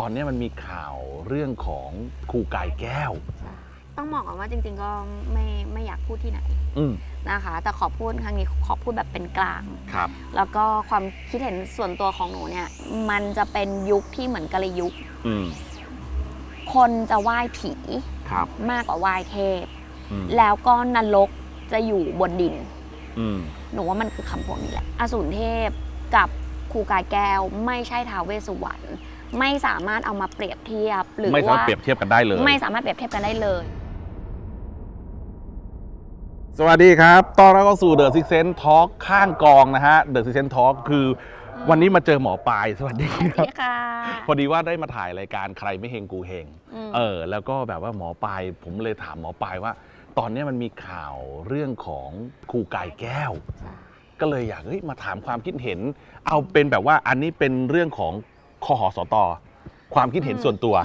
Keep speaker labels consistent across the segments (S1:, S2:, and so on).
S1: ตอนนี้มันมีข่าวเรื่องของครูกายแก้ว
S2: ต้องบอกก่อนว่าจริง ๆ ก็ไม่ไม่อยากพูดที่ไหน
S1: อืม
S2: นะคะ แต่ขอพูดครั้งนี้ขอพูดแบบเป็นกลาง
S1: ครับ
S2: แล้วก็ความคิดเห็นส่วนตัวของหนูเนี่ย มันจะเป็นยุคที่เหมือนกะลยุค
S1: อืม
S2: คนจะไหว้ผี
S1: ครับ
S2: มากกว่าไหว้เทพ
S1: อืม
S2: แล้วก็นรกจะอยู่บนดิน
S1: อืม
S2: หนูว่ามันคือคำพวกนี้แหละ อสูรเทพกับครูกายแก้วไม่ใช่ท้าวเวสสุวรรณ ไม่สามารถเอามาเปรียบเทียบหรือ
S1: ไม่สามาร
S2: ว่า
S1: ถเปรียบเทียบกันได้เลย
S2: ไม่สามารถเปรียบเทียบกันได้เลย
S1: สวัสดีครับตอนเราก็สู่เดอะซิกเซนทอ l k ข้างกองนะฮะเดอะซิกเซนทอ l k คือวันนี้มาเจอหมอปลายสวัสดีครับ
S2: นี่ค่ะ
S1: พอดีว่าได้มาถ่ายรายการใครไม่เฮงกูเฮง
S2: ม
S1: เออ แล้วก็แบบว่าหมอปลายผมเลยถามหมอปลายว่า ตอนนี้มันมีข่าวเรื่องของครูกายแก้ว ก็เลยอยากเฮ้ยมาถามความคิดเห็น เอาเป็นแบบว่าอันนี้เป็นเรื่องของ คอหอสตความคิดเห็นส่วนตัว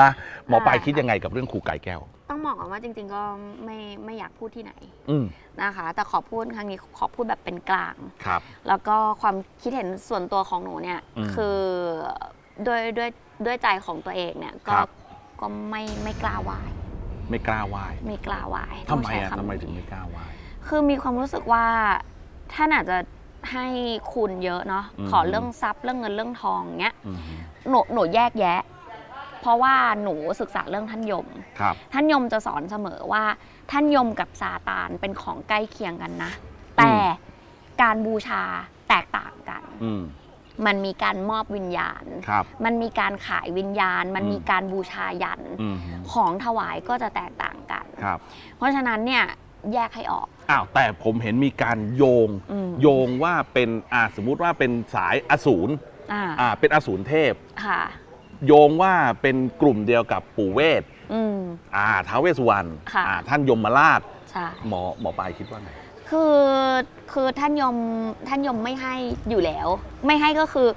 S1: นะหมอปลายคิดยังไงกับเรื่องครูกายแก้ว
S2: ต้องบอกก่อนว่าจริง ๆ ก็ไม่ไม่อยากพูดที่ไหน
S1: อืม
S2: นะคะ แต่ขอพูดครั้งนี้ขอพูดแบบเป็นกลาง
S1: ครับ
S2: แล้วก็ความคิดเห็นส่วนตัวของหนูเนี่ย
S1: อืม
S2: คือด้วยด้วยด้วยใจของตัวเองเนี่ยก็
S1: ครับ
S2: ก็ไม่ไม่กล้าไหว้
S1: ไม่กล้าไหว้
S2: ไม่กล้าไหว้
S1: ทำไม
S2: ต้งใช้
S1: อะ
S2: คำ
S1: ทำไม
S2: นี้
S1: ถึงไม่กล้าไหว้
S2: คือมีความรู้สึกว่าท่านอาจจะ ให้คุณเยอะเนาะ
S1: อืม
S2: ขอเรื่องทรัพย์เรื่องเงินเรื่องทองเงี้ย
S1: อืม
S2: หนูหนูแยกแยะ เพราะว่าหนูศึกษาเรื่องท่านยม
S1: ครับ
S2: ท่านยมจะสอนเสมอว่า ท่านยมกับซาตานเป็นของใกล้เคียงกันนะ แต่การบูชาแตกต่างกัน
S1: อืม
S2: มันมีการมอบวิญญาณ
S1: ครับ
S2: มันมีการขายวิญญาณ มัน
S1: อืม
S2: มีการบูชายัน
S1: อืม
S2: ของถวายก็จะแตกต่างกัน
S1: ครับ
S2: เพราะฉะนั้นเนี่ย แยกให้ออก
S1: อ้าวแต่ผมเห็นมีการโยง
S2: อืม
S1: โยงว่าเป็นอ่าสมมุติว่าเป็นสายอสูร
S2: อ่า
S1: อ่าเป็นอสูรเทพ
S2: ค่ะ
S1: โยงว่าเป็นกลุ่มเดียวกับปู่เวท
S2: อืม
S1: อ่าท้าวเวสสุวรรณ
S2: ค่ะ
S1: อ่าท่านยมราช
S2: ใช่
S1: หมอหมอปลายคิดว่าไง
S2: คือคือท่านยมท่านยมไม่ให้อยู่แล้ว ไม่ให้ก็คือ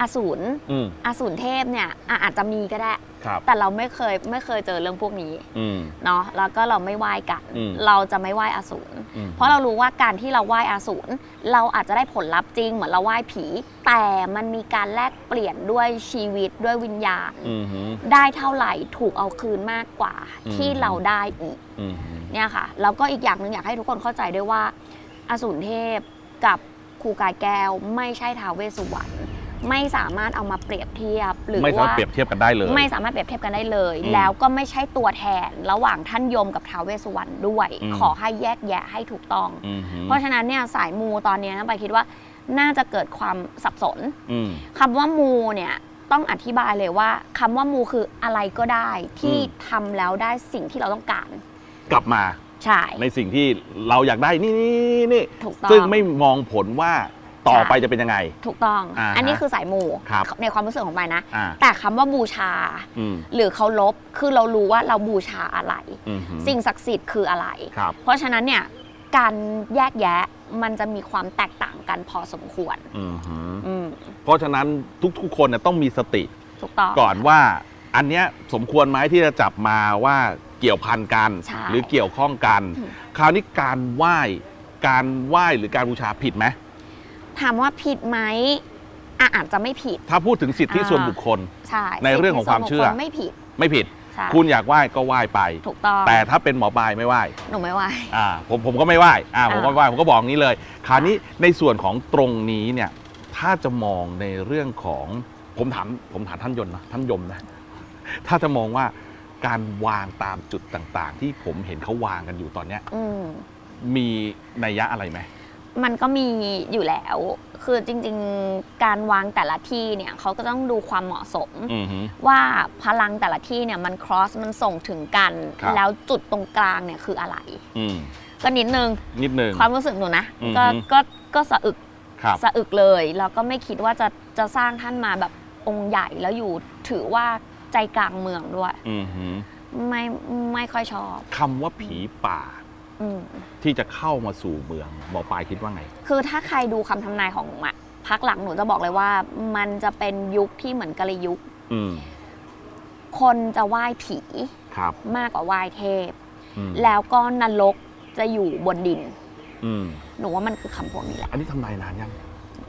S2: อสูร
S1: อืม
S2: อสูรเทพเนี่ยอะอาจจะมีก็ได้
S1: ครับ
S2: แต่เราไม่เคยไม่เคยเจอเรื่องพวกนี้
S1: อืม
S2: เนาะแล้วก็เราไม่ไหว้กัน
S1: อืม
S2: เราจะไม่ไหว้อสูร
S1: อืม
S2: เพราะเรารู้ว่าการที่เราไหว้อสูรเราอาจจะได้ผลลัพธ์จริงเหมือนเราไหว้ผี แต่มันมีการแลกเปลี่ยนด้วยชีวิตด้วยวิญญาณ
S1: อืมฮึ
S2: ได้เท่าไหร่ถูกเอาคืนมากกว่า
S1: อืม
S2: ที่เราได้อีก
S1: อืมฮึ
S2: เนี่ยค่ะแล้วก็อีกอย่างหนึ่งอยากให้ทุกคนเข้าใจด้วยว่า อสูรเทพกับครูกายแก้วไม่ใช่ท้าวเวสสุวรรณ ไม่สามารถเอามาเปรียบเทียบหรือ
S1: ไม่สามาร
S2: ว่า
S1: ถเปรียบเทียบกันได้เลย
S2: ไม่สามารถเปรียบเทียบกันได้เลย
S1: อืม
S2: แล้วก็ไม่ใช่ตัวแทนระหว่างท่านยมกับท้าวเวสสุวรรณด้วย
S1: อืม
S2: ขอให้แยกแยะให้ถูกต้อง
S1: อืมฮึ
S2: เพราะฉะนั้นเนี่ยสายมูตอนเนี้ยไปคิดว่าน่าจะเกิดความสับสน
S1: อืม
S2: คำว่ามูเนี่ยต้องอธิบายเลยว่าคำว่ามูคืออะไรก็ได้ที่
S1: อืม
S2: ทำแล้วได้สิ่งที่เราต้องการ
S1: กลับมา
S2: ใช่
S1: ในสิ่งที่เราอยากได้นี่นี่นี่
S2: ถูกต้อง
S1: ซึ่งไม่มองผลว่า ต่อ
S2: ใช่
S1: ไปจะเป็นยังไง
S2: ถูกต้อง
S1: อ่าฮะ
S2: อันนี้คือสายมู
S1: ครับ
S2: ในความรู้สึกของไปนะ
S1: อ่า
S2: แต่คำว่าบูชา
S1: อืม
S2: หรือเคารพคือเรารู้ว่าเราบูชาอะไร
S1: อืมฮึ
S2: สิ่งศักดิ์สิทธิ์คืออะไร
S1: ครับ
S2: เพราะฉะนั้นเนี่ยการแยกแยะมันจะมีความแตกต่างกันพอสมควร
S1: อืมฮึ
S2: อืม
S1: เพราะฉะนั้นทุกๆคนเนี่ยต้องมีสติ
S2: ถูกต้อง
S1: ก่อนว่า อันเนี้ยสมควรไหมที่จะจับมาว่าเกี่ยวพันกัน
S2: ใช่
S1: หรือเกี่ยวข้องกัน
S2: อืม
S1: คราวนี้การไหว้การไหว้หรือการบูชาผิดไหม
S2: ถามว่าผิดไหมอะอาจจะไม่ผิด
S1: ถ้าพูดถึงสิทธิ
S2: อ่า
S1: ส่วนบุคคล
S2: ใช่
S1: ในเรื่องของความเชื่อ
S2: สิทธิส่นบุคคลไม่ผิด
S1: ไม่ผิด
S2: ใช่
S1: คุณอยากไหว้ก็ไหว้ไป
S2: ถูกต้อง
S1: แต่ถ้าเป็นหมอปลายไม่ไหว้
S2: หนูไม่ไหว
S1: อ่าผมผมก็ไม่ไหว้อ่าผมก็
S2: อ่า
S1: ไม่ไหว้ผมก็บอกนี้เลย คราวนี้ในส่วนของตรงนี้เนี่ยถ้าจะมองในเรื่องของผมถามผมถามท่านยนต์นะท่านยมนะถ้าจะมองว่าการวางตามจุดต่างๆ ที่ผมเห็นเขาวางกันอยู่ตอนเนี้ย
S2: อืม
S1: มีนัยยะอะไรไหม
S2: มันก็มีอยู่แล้ว คือจริงๆ การวางแต่ละที่เนี่ยเขาก็ต้องดูความเหมาะสม
S1: อือฮึ
S2: ว่าพลังแต่ละที่เนี่ยมัน cross มันส่งถึงกัน
S1: ครับ
S2: แล้วจุดตรงกลางเนี่ยคืออะไร
S1: อืม
S2: ก็นิดนึง
S1: นิดนึง
S2: ความรู้สึกหนูนะ
S1: อือฮึ
S2: ก็ก็ก็สะอึก
S1: ครับ
S2: สะอึกเลย แล้วก็ไม่คิดว่าจะจะสร้างท่านมาแบบองค์ใหญ่แล้วอยู่ถือว่าใจกลางเมืองด้วย
S1: อือฮึ
S2: ไม่ไม่ค่อยชอบ
S1: คำว่าผีป่า
S2: อืม
S1: ที่จะเข้ามาสู่เมืองหมอปลายคิดว่าไง
S2: คือถ้าใครดูคำทำนายของหนูอะพักหลังหนูจะบอกเลยว่า มันจะเป็นยุคที่เหมือนกะลยุค
S1: อืม
S2: คนจะไหว้ผี
S1: ครับ
S2: มากกว่าไหว้เทพ
S1: อืม
S2: แล้วก็นรกจะอยู่บนดิน
S1: อืม
S2: หนูว่ามันคือคำพวกนี้แหละ
S1: อันนี้ทำนายนานยัง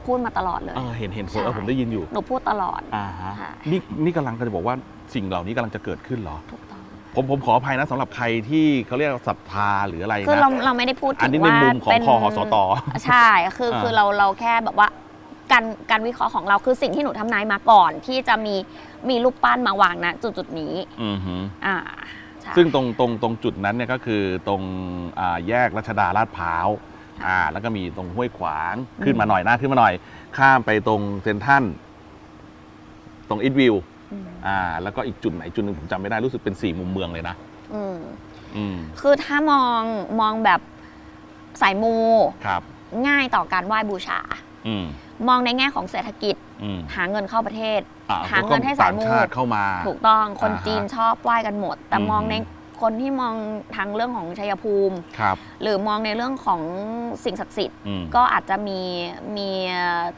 S2: พูดมาตลอดเลย
S1: เออเห็นเห็นผ
S2: ใช่
S1: ลเออผมได้ยินอยู่
S2: หนูพูดตลอด
S1: อ่าฮะ
S2: ค่ะ
S1: นี่นี่กำลังจะบอกว่าสิ่งเหล่านี้กำลังจะเกิดขึ้นเหรอ
S2: ถูกต้อง
S1: ผมผมขออภัยนะสำหรับใครที่เขาเรียกว่าศรัทธาหรืออะไร
S2: คือเรา
S1: นะ
S2: เราไม่ได้พูด
S1: อั
S2: ถึ
S1: น
S2: ง
S1: นี้ใน
S2: ว่า
S1: มุมของ
S2: เป็น
S1: คอหสต
S2: ใช่คือ
S1: อ่า
S2: คือเราเราแค่แบบว่าการการวิเคราะห์ของเราคือสิ่งที่หนูทำนายมาก่อน ที่จะมีมีรูปปั้นมาวางนะจุดจุดๆนี้
S1: อือหือ
S2: อ่าใช่
S1: ซึ่งตรงตรงตรงจุดนั้นเนี่ยก็คือตรงอ่าแยกรัชดาลาดพร้าวอ่าแล้วก็มีตรงห้วยขวางขึ้นมาหน่อยหน้าขึ้นมาหน่อย ข้ามไปตรงเซนทรันตรงอิทวิว
S2: อืม
S1: อ่า แล้วก็อีกจุดไหนจุดหนึ่งผมจำไม่ได้รู้สึกเป็นสี่มุมเมืองเลยนะ
S2: อืม
S1: อืม
S2: คือถ้ามองมองแบบสายมู
S1: ครับ
S2: ง่ายต่อการไหว้บูชา
S1: อืม
S2: มองในแง่ของเศรษฐกิจ
S1: อืม
S2: หาเงินเข้าประเทศ
S1: อ่
S2: หาเงินให้สายมู
S1: ต่งชาติเข้ามา
S2: ถูกต้องคน
S1: อ่าฮะ
S2: จีนชอบไหว้กันหมด แต่
S1: อืม
S2: มองในคนที่มองทางเรื่องของชัยภูมิ
S1: ครับ
S2: หรือมองในเรื่องของสิ่งศักดิ์สิทธิ์
S1: อืม
S2: ก็อาจจะมีมี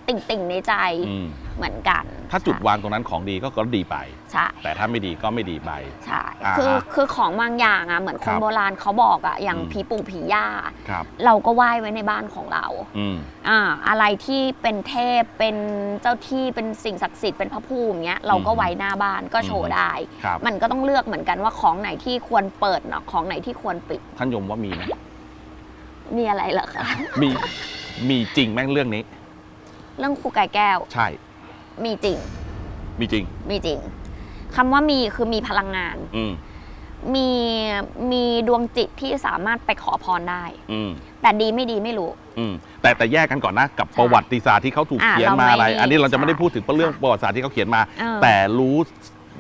S2: ติ่งติ่งๆในใจ
S1: อืม
S2: เหมือนกัน
S1: ถ้าจุดวางตรงนั้นของดีก็ก็ดีไป
S2: ใช่
S1: แต่ถ้าไม่ดีก็ไม่ดีไป
S2: ใช่
S1: อ่าฮะ
S2: คือคือของบางอย่างอะเหมือนค
S1: ครั
S2: น
S1: บ
S2: โบราณเขาบอกอะอย่าง
S1: อืม
S2: ผีปู่ผีย่า
S1: ครับ
S2: เราก็ไหว้ไว้ในบ้านของเรา
S1: อืม
S2: อ่าอะไรที่เป็นเทพเป็นเจ้าที่เป็นสิ่งศักดิ์สิทธิ์เป็นพระภูมิเงี้ยเราก็
S1: อืม
S2: ไว้หน้าบ้านก็โช
S1: อื
S2: ว์
S1: ม
S2: ได้
S1: ครับ
S2: มันก็ต้องเลือกเหมือนกันว่าของไหนที่ควรเปิดเนาะของไหนที่ควรปิด
S1: ท่านยมว่ามีไหม
S2: มีอะไรเหรอคะ
S1: มีมีจริงแม่งเรื่องนี้
S2: เรื่องครูไก่แก้ว
S1: ใช่
S2: มีจริง
S1: มีจริง
S2: มีจริงคำว่ามีคือมีพลังงาน
S1: อืม
S2: มีมีดวงจิตที่สามารถไปขอพรได้
S1: อืม
S2: แต่ดีไม่ดีไม่รู้
S1: อืมแต่แต่แยกกันก่อนนะ กับ
S2: ใช่
S1: ประวัติศาสตร์ที่เขาถูก
S2: อ่า
S1: เขียน
S2: เรา
S1: มาอะไร
S2: ไม่
S1: อันนี้เราจะไม่ได้
S2: ใช่
S1: พูดถึงเรื่อง
S2: ค่ะ
S1: ประวัติศาสตร์ที่เขาเขียนมา
S2: เออ
S1: แต่รู้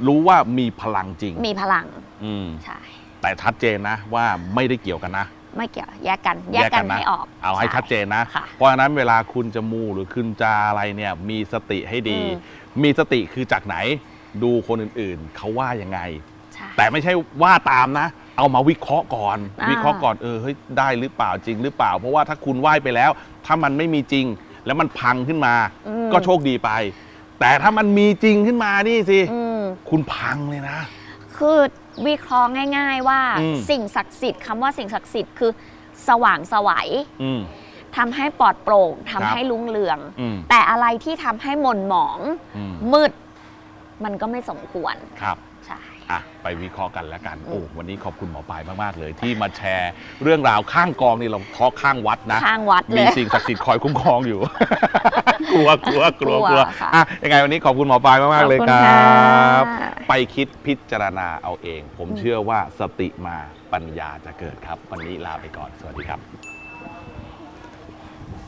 S1: รู้ว่ามีพลังจริง
S2: มีพลัง
S1: อืม
S2: ใช่
S1: แต่ชัดเจนนะว่าไม่ได้เกี่ยวกันนะ
S2: ไม่เกี่ยวแยกกันแยกกันให้ออก
S1: เอาให้
S2: ช่
S1: ชัดเจนนะ
S2: ค่ะ
S1: เพราะฉะนั้นเวลาคุณจะมูหรือคุณจะอะไรเนี่ยมีสติให้ดี
S2: อืม
S1: มีสติคือจากไหนดูคนอื่นๆ เขาว่ายังไง
S2: ใช่
S1: แต่ไม่ใช่ว่าตามนะ เอามาวิเคราะห์ก่อน
S2: อ่า
S1: วิเคราะห์ก่อนเออเฮ้ยได้หรือเปล่าจริงหรือเปล่า เพราะว่าถ้าคุณไหว้ไปแล้ว ถ้ามันไม่มีจริง แล้วมันพังขึ้นมา
S2: อืม
S1: ก็โชคดีไป แต่ถ้ามันมีจริงขึ้นมานี่สิ
S2: อืม
S1: คุณพังเลยนะ
S2: คือ วิเคราะห์ง่าย ๆ ว่า
S1: อืม
S2: สิ่งศักดิ์สิทธิ์คำว่าสิ่งศักดิ์สิทธิ์คือ สว่างไสวัย
S1: อืม
S2: ทำให้ปลอดโปร่ง
S1: ครั
S2: ทำ
S1: บ
S2: ให้ลุ้งเรือง
S1: อืม
S2: แต่อะไรที่ทำให้หม่นหมอง
S1: อืม
S2: มืด มันก็ไม่สมควร
S1: ครับ
S2: ใช่
S1: อะ ไปวิเคราะห์กันแล้วกัน
S2: อืม
S1: โอ้ วันนี้ขอบคุณหมอปลายมาก ๆ เลย ที่มาแชร์เรื่องราวข้างกองนี่เราทอข้างวัดนะ
S2: ข้างวัดเล
S1: มี
S2: ย
S1: สิ่งศักดิ์สิทธิ์คอยคุ้มครองอยู่ กลัวกลัวกลัว
S2: กลัว
S1: กลัว
S2: ค่ะ
S1: อะยังไงวันนี้ขอบคุณหมอปลายมาก ๆ เลย
S2: ขอบ
S1: ค
S2: คุ
S1: ร
S2: ณค่ะั
S1: บ ไปคิดพิจารณาเอาเองผม
S2: อืม
S1: เชื่อว่าสติมาปัญญาจะเกิดครับ วันนี้ลาไปก่อน สวัสดีครับ